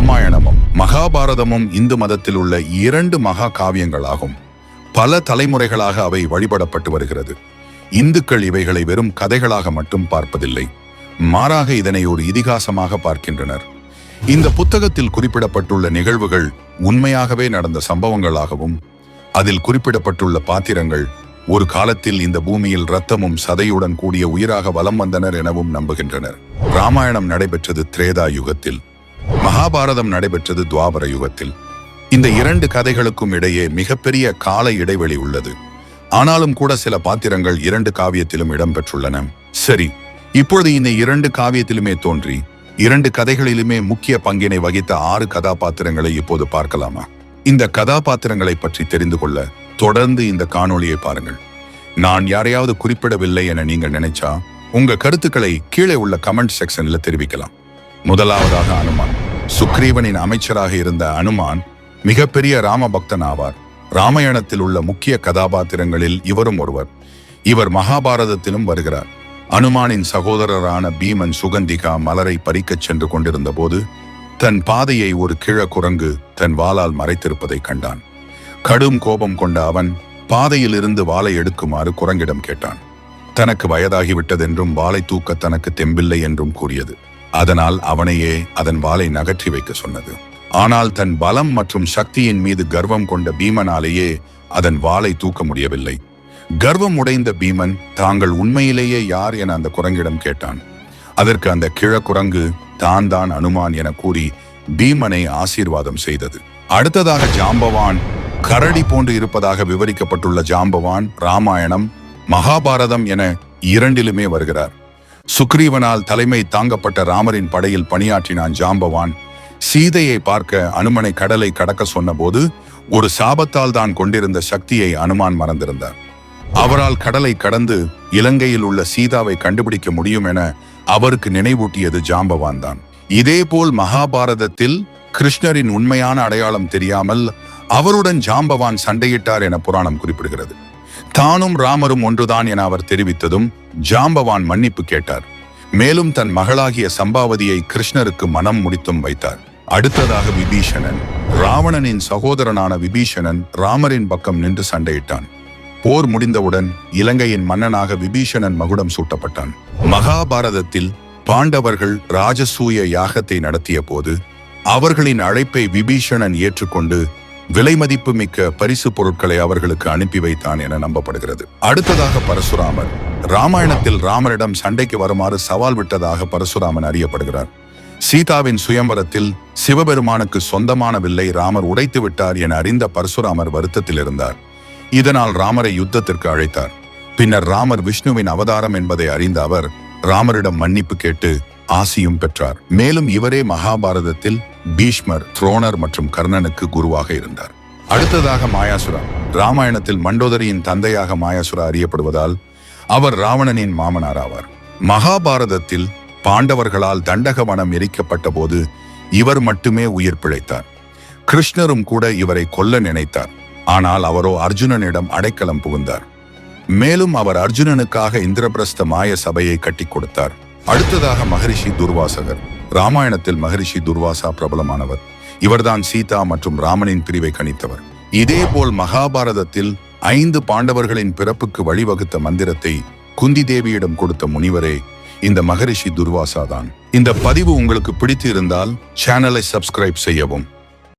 ராமாயணமும் மகாபாரதமும் இந்து மதத்தில் உள்ள இரண்டு மகா காவியங்களாகும். பல தலைமுறைகளாக அவை வழிபடப்பட்டு வருகிறது. இந்துக்கள் இவைகளை வெறும் கதைகளாக மட்டும் பார்ப்பதில்லை. மாறாக இதனை ஒரு இதிகாசமாக பார்க்கின்றனர். இந்த புத்தகத்தில் குறிப்பிடப்பட்டுள்ள நிகழ்வுகள் உண்மையாகவே நடந்த சம்பவங்களாகவும் அதில் குறிப்பிடப்பட்டுள்ள பாத்திரங்கள் ஒரு காலத்தில் இந்த பூமியில் இரத்தமும் சதையுடன் கூடிய உயிராக வலம் வந்தனர் எனவும் நம்புகின்றனர். ராமாயணம் நடைபெற்றது திரேதா யுகத்தில். மகாபாரதம் நடைபெற்றது துவாபர யுகத்தில். இந்த இரண்டு கதைகளுக்கும் இடையே மிகப்பெரிய கால இடைவெளி உள்ளது. ஆனாலும் கூட சில பாத்திரங்கள் இரண்டு காவியத்திலும் இடம்பெற்றுள்ளன. சரி இப்பொழுது இந்த இரண்டு காவியத்திலுமே தோன்றி இரண்டு கதைகளிலுமே முக்கிய பங்கினை வகித்த ஆறு கதாபாத்திரங்களை இப்போது பார்க்கலாமா? இந்த கதாபாத்திரங்களை பற்றி தெரிந்து கொள்ள தொடர்ந்து இந்த காணொளியை பாருங்கள். நான் யாரையாவது குறிப்பிடவில்லை என நீங்கள் நினைச்சா உங்க கருத்துக்களை கீழே உள்ள கமெண்ட் செக்ஷன்ல தெரிவிக்கலாம். முதலாவதாக அனுமான். சுக்ரீவனின் அமைச்சராக இருந்த அனுமான் மிகப்பெரிய ராம பக்தன் ஆவார் ராமாயணத்தில் உள்ள முக்கிய கதாபாத்திரங்களில் இவரும் ஒருவர். இவர் மகாபாரதத்திலும் வருகிறார். அனுமானின் சகோதரரான பீமன் சுகந்திகா மலரை பறிக்கச் சென்று கொண்டிருந்த போது தன் பாதையை ஒரு கிழக்குரங்கு தன் வாளால் மறைத்திருப்பதை கண்டான். கடும் கோபம் கொண்ட அவன் பாதையில் இருந்து வாளை எடுக்குமாறு குரங்கிடம் கேட்டான். தனக்கு வயதாகிவிட்டதென்றும் வாளை தூக்க தனக்கு தெம்பில்லை என்றும் கூறியது. அதனால் அவனையே அதன் வாளை நகற்றி வைக்க சொன்னது. ஆனால் தன் பலம் மற்றும் சக்தியின் மீது கர்வம் கொண்ட பீமனாலேயே அதன் வாளை தூக்க முடியவில்லை. கர்வம் உடைந்த பீமன் தாங்கள் உண்மையிலேயே யார் என அந்த குரங்கிடம் கேட்டான். அதற்கு அந்த கிழக்குரங்கு தான் தான் அனுமான் என கூறி பீமனை ஆசீர்வாதம் செய்தது. அடுத்ததாக ஜாம்பவான் கரடி போன்று இருப்பதாக விவரிக்கப்பட்டுள்ள ஜாம்பவான் ராமாயணம் மகாபாரதம் என இரண்டிலுமே வருகிறார். சுக்ரீவனால் தலைமை தாங்கப்பட்ட ராமரின் படையில் பணியாற்றினான் ஜாம்பவான். சீதையை பார்க்க அனுமனை கடலை கடக்க சொன்னபோது ஒரு சாபத்தால் தான் கொண்டிருந்த சக்தியை அனுமான் மறந்திருந்தார். அவரால் கடலை கடந்து இலங்கையில் உள்ள சீதாவை கண்டுபிடிக்க முடியும் என அவருக்கு நினைவூட்டியது ஜாம்பவான் தான். இதேபோல் மகாபாரதத்தில் கிருஷ்ணரின் உண்மையான அடையாளம் தெரியாமல் அவருடன் ஜாம்பவான் சண்டையிட்டார் என புராணம் குறிப்பிடுகிறது. தானும் ராமரும் ஒன்றுதான் என அவர் தெரிவித்ததும் ஜாம்பவான் மன்னிப்பு கேட்டார். மேலும் தன் மகளாகிய சம்பாவதியை கிருஷ்ணருக்கு மனம் முடித்தும் வைத்தார். அடுத்ததாக விபீஷணன். ராவணனின் சகோதரனான விபீஷணன் ராமரின் பக்கம் நின்று சண்டையிட்டான். போர் முடிந்தவுடன் இலங்கையின் மன்னனாக விபீஷணன் மகுடம் சூட்டப்பட்டான். மகாபாரதத்தில் பாண்டவர்கள் ராஜசூய யாகத்தை நடத்திய போது அவர்களின் அழைப்பை விபீஷணன் ஏற்றுக்கொண்டு விலை மதிப்பு மிக்க பரிசு பொருட்களை அவர்களுக்கு அனுப்பி வைத்தான் என நம்பப்படுகிறது. அடுத்ததாக பரசுராமர். ராமாயணத்தில் ராமரிடம் சண்டைக்கு வருமாறு சவால் விட்டதாக பரசுராமன் அறியப்படுகிறார். சீதாவின் சுயம்பரத்தில் சிவபெருமானுக்கு சொந்தமான வில்லை ராமர் உடைத்து விட்டார் என அறிந்த பரசுராமர் வருத்தத்தில் இருந்தார். இதனால் ராமரை யுத்தத்திற்கு அழைத்தார். பின்னர் ராமர் விஷ்ணுவின் அவதாரம் என்பதை அறிந்த அவர் ராமரிடம் மன்னிப்பு கேட்டு ஆசியும் பெற்றார். மேலும் இவரே மகாபாரதத்தில் பீஷ்மர் துரோணர் மற்றும் கர்ணனுக்கு குருவாக இருந்தார். அடுத்ததாக மாயாசுரா. ராமாயணத்தில் மண்டோதரியின் தந்தையாக மாயாசுரா அறியப்படுவதால் அவர் ராவணனின் மாமனார் ஆவார் மகாபாரதத்தில் பாண்டவர்களால் தண்டகவனம் எரிக்கப்பட்ட போது இவர் மட்டுமே உயிர் பிழைத்தார். கிருஷ்ணரும் கூட இவரை கொல்ல நினைத்தார். ஆனால் அவரோ அர்ஜுனனிடம் அடைக்கலம் புகுந்தார். மேலும் அவர் அர்ஜுனனுக்காக இந்திரபிரஸ்த மாய சபையை கட்டி கொடுத்தார். அடுத்ததாக மகரிஷி துர்வாசகர். ராமாயணத்தில் மகரிஷி துர்வாசா பிரபலமானவர். இவர்தான் சீதா மற்றும் ராமனின் பிரிவை கணித்தவர். இதேபோல் மகாபாரதத்தில் ஐந்து பாண்டவர்களின் பிறப்புக்கு வழிவகுத்த மந்திரத்தை குந்தி தேவியிடம் கொடுத்த முனிவரே இந்த மகரிஷி துர்வாசா தான் இந்த பதிவு உங்களுக்கு பிடித்து இருந்தால் சேனலை சப்ஸ்கிரைப் செய்யவும்.